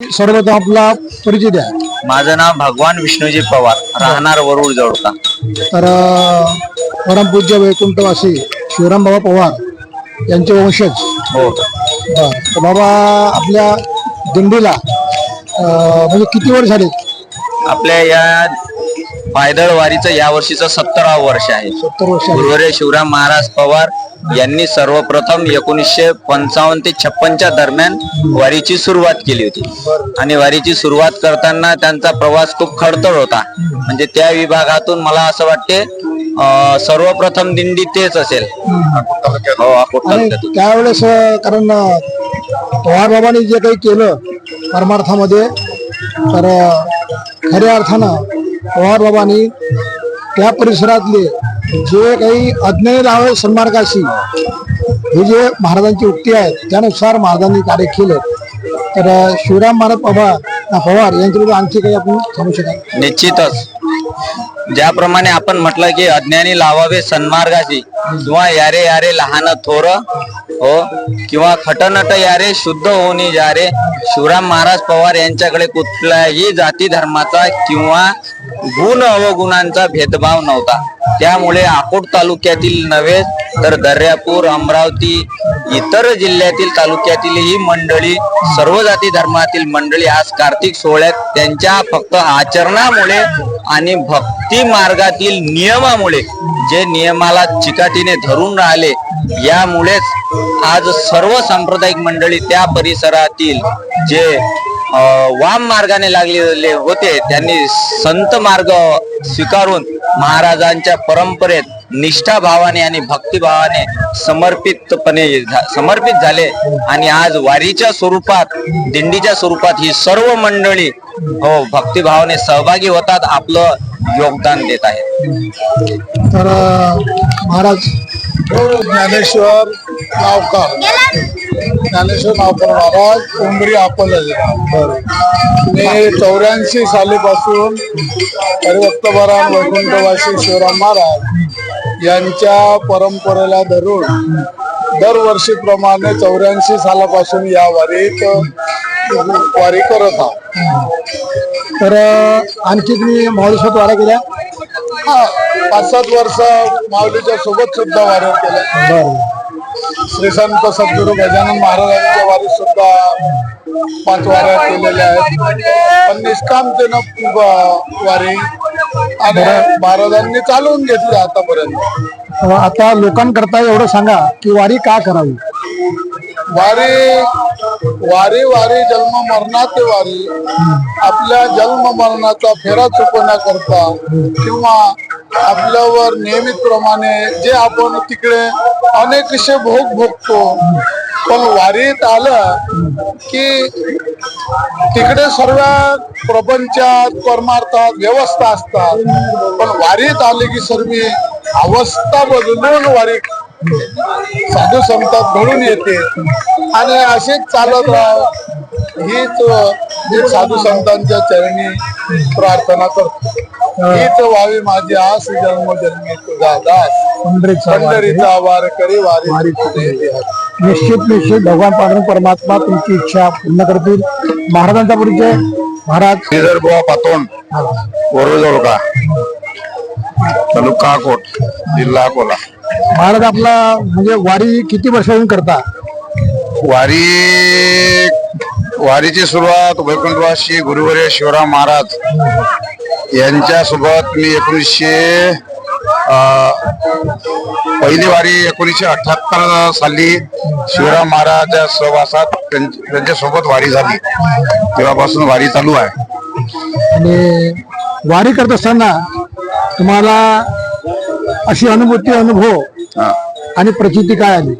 सर्वप्रथम आपला परिचय द्या. माझं नाव भगवान विष्णूजी पवार राहणार वरुड जवळका तर परमपूज्य वैकुंठवासी शिवराम बाबा पवार यांचे वंशज. हो. बरं. तर बाबा आपल्या दिंडीला अं, म्हणजे किती वर्ष झाले? आपल्या या पायदळ वारीचं या वर्षीचं सत्तरावं वर्ष आहे. सत्तर वर्ष गुरुवारे शिवराम महाराज पवार यांनी सर्वप्रथम एकोणीसशे पंचावन्न ते छप्पनच्या दरम्यान वारीची सुरुवात केली होती. आणि वारीची सुरुवात करताना त्यांचा प्रवास खूप खडतर होता. म्हणजे त्या विभागातून मला असं वाटते सर्वप्रथम दिंडी तेच असेल. हो तालुक्यातून. त्यावेळेस कारण पवार बाबांनी जे काही केलं परमार्थामध्ये तर खऱ्या अर्थानं पवार बाबांनी त्या परिसरातले जे काही अज्ञानी लावे सन्मार्गाशी हे जे महाराजांची उक्ती आहे त्यानुसार महाराजांनी कार्य केलं. तर शिवराम महाराज पवार पवार यांच्याबद्दल आणखी काही आपण सांगू शकाल? निश्चितच. ज्याप्रमाणे आपण म्हटलं की अज्ञानी लावावे सन्मार्गाशी किंवा यारे यारे लहान थोर हो किंवा खटनट यारे शुद्ध होणी जारे शिवराम महाराज पवार यांच्याकडे कुठल्याही जाती धर्माचा किंवा गुण अवगुणांचा भेदभाव नव्हता. त्यामुळे अकोट तालुक्यातील नव्हे तर दर्यापूर अमरावती इतर जिल्ह्यातील तालुक्यातील ही मंडळी सर्व जाती धर्मातील मंडळी आज कार्तिक सोहळ्यात त्यांच्या फक्त आचरणामुळे आणि भक्ती मार्गातील नियमामुळे जे नियमाला चिकाटीने धरून राहिले यामुळेच आज सर्व सांप्रदायिक मंडळी त्या परिसरातील जे वाम मार्गाने लागलेले होते. त्यांनी संत मार्ग स्वीकारून महाराजांच्या परंपरेत निष्ठा भावाने आणि भक्तिभावाने समर्पितपणे झा- समर्पित झाले. आणि आज वारीच्या स्वरूपात दिंडीच्या स्वरूपात ही सर्व मंडळी हो भक्तिभावाने सहभागी होतात आपलं योगदान देत आहेत. तर महाराज ज्ञानेश्वर नावकर ज्ञानेश्वर नावकर महाराज उंबरी अकोला जिल्हा. मी चौऱ्याऐंशी सालीपासून हरिभक्तभरान वैकुंठवासी शिवराम महाराज यांच्या परंपरेला धरून दरवर्षीप्रमाणे चौऱ्याऐंशी सालापासून या वारीत वारी करत आहोत. तर आणखी तुम्ही माऊलीसोबत वारा केल्या? हा. पाच सात वर्ष माऊलीच्या सोबत सुद्धा केल्या बरं श्री संत सद्गुरू गजानन महाराजांच्या वारी सुद्धा पाच वाऱ्या केलेल्या आहेत. पण निष्कामतेनं वारी आणि महाराजांनी चालवून घेतली आतापर्यंत. आता लोकांकरता एवढं सांगा की वारी का करावी? वारी वारी वारी जन्म मरणाचे वारी. आपल्या जन्म मरणाचा फेरा चुकवण्याकरता किंवा आपल्यावर नियमितप्रमाणे जे आपण तिकडे अनेकशे भोग भोगतो पण वारीत आलं की तिकडे सर्व प्रपंचात परमार्थात व्यवस्था असतात. पण वारीत आले की सर्व अवस्था बदलून वारी साधू संतात घडून येते. आणि असेच चालत राह. हीच मी साधू संतांच्या चरणी प्रार्थना करतो. हीच व्हावी माझी आस जन्म जन्मी तुझा दास. पंढरीचा वारी. करी वारी. निश्चित निश्चित भगवान पांडुरंग परमात्मा तुमची इच्छा पूर्ण करतील. महाराजांचा परिचय महाराज. श्रीधर बुवा पातोंड वरोजवळ का? तालुका अकोट जिल्हा अकोला. महाराज आपला म्हणजे वारी किती वर्षापासून करता? वारी वारीची सुरुवात वैकुंठवासी गुरुवर्य शिवराम महाराज यांच्या सोबत मी एकोणीसशे पहिली वारी एकोणीसशे अठ्याहत्तर साली शिवराम महाराजच्या सहवासात त्यांच्यासोबत वारी झाली. तेव्हापासून वारी चालू आहे. आणि वारी करत असताना तुम्हाला अशी अनुभूती अनुभव. आणि प्रचिती काय आली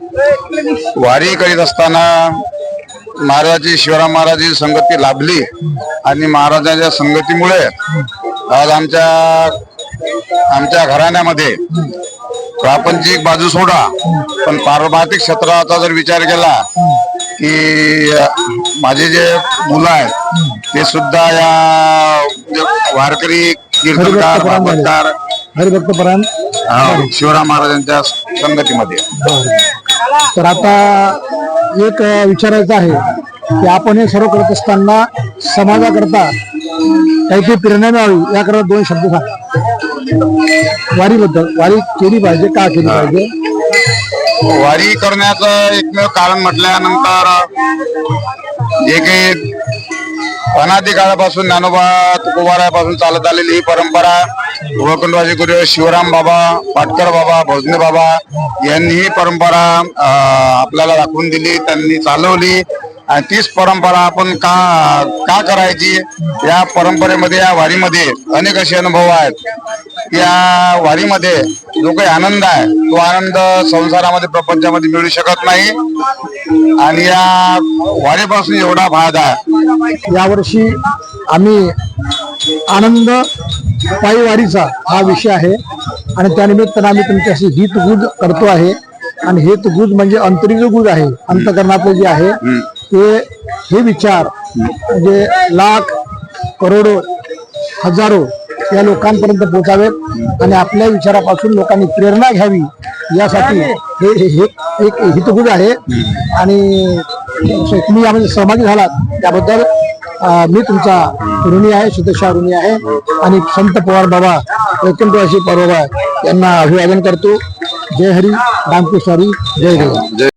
वारी करीत असताना महाराजाची शिवराम महाराजाची संगती लाभली आणि महाराजांच्या संगतीमुळे आज आमच्या आमच्या घराण्यामध्ये प्रापंचिक बाजू सोडा पण पारमार्थिक क्षेत्राचा जर विचार केला की माझे जे मुलं आहेत ते सुद्धा या म्हणजे वारकरी कीर्तनकार. भागवतकार हरिभक्त परायण शिवराम महाराजांच्या संगतीमध्ये. तर आता एक अं, विचारायचं आहे की आपण हे सर्व करत असताना समाजाकरता काहीतरी प्रेरणा मिळावी याकरता दोन शब्द सांगा. वारीबद्दल वारी केली पाहिजे का केली पाहिजे? वारी करण्याचं एकमेव कारण म्हटल्यानंतर जे काही अनादी काळापासून ज्ञानोबा तुकोबारापासून चालत आलेली ही परंपरा वैकुंठवासी गुरु शिवराम बाबा पाटकर बाबा भोजने बाबा यांनी ही परंपरा आपल्याला दाखवून दिली त्यांनी चालवली. आणि तीच परंपरा आपण का का करायची? या परंपरेमध्ये या वारीमध्ये अनेक असे अनुभव आहेत. या वारीमध्ये जो काही आनंद आहे. तो आनंद संसारामध्ये प्रपंचामध्ये मिळू शकत नाही. आणि या वारीपासून एवढा फायदा आहे. यावर्षी आम्ही आनंद पायी वारीचा हा विषय आहे. आणि त्यानिमित्तानं आम्ही तुमच्याशी हितगुज करतो आहे. आणि हितगुज म्हणजे अंतरिज गुज आहे. अंतकरणातले जे आहे ते हे विचार म्हणजे लाख करोडो हजारो या लोकांपर्यंत पोहोचावेत आणि आपल्या विचारापासून लोकांनी प्रेरणा घ्यावी यासाठी हे हे- हे एक हितगुज आहे. आणि तुम्ही यामध्ये सहभागी झालात त्याबद्दल मी तुमचा ऋणी आहे सुदेशा ऋणी आहे. आणि संत पवार बाबा वैकुंठवासी पवार यांना अभिवादन करतो. जय हरी रामकृष्ण हरी जय देव. जय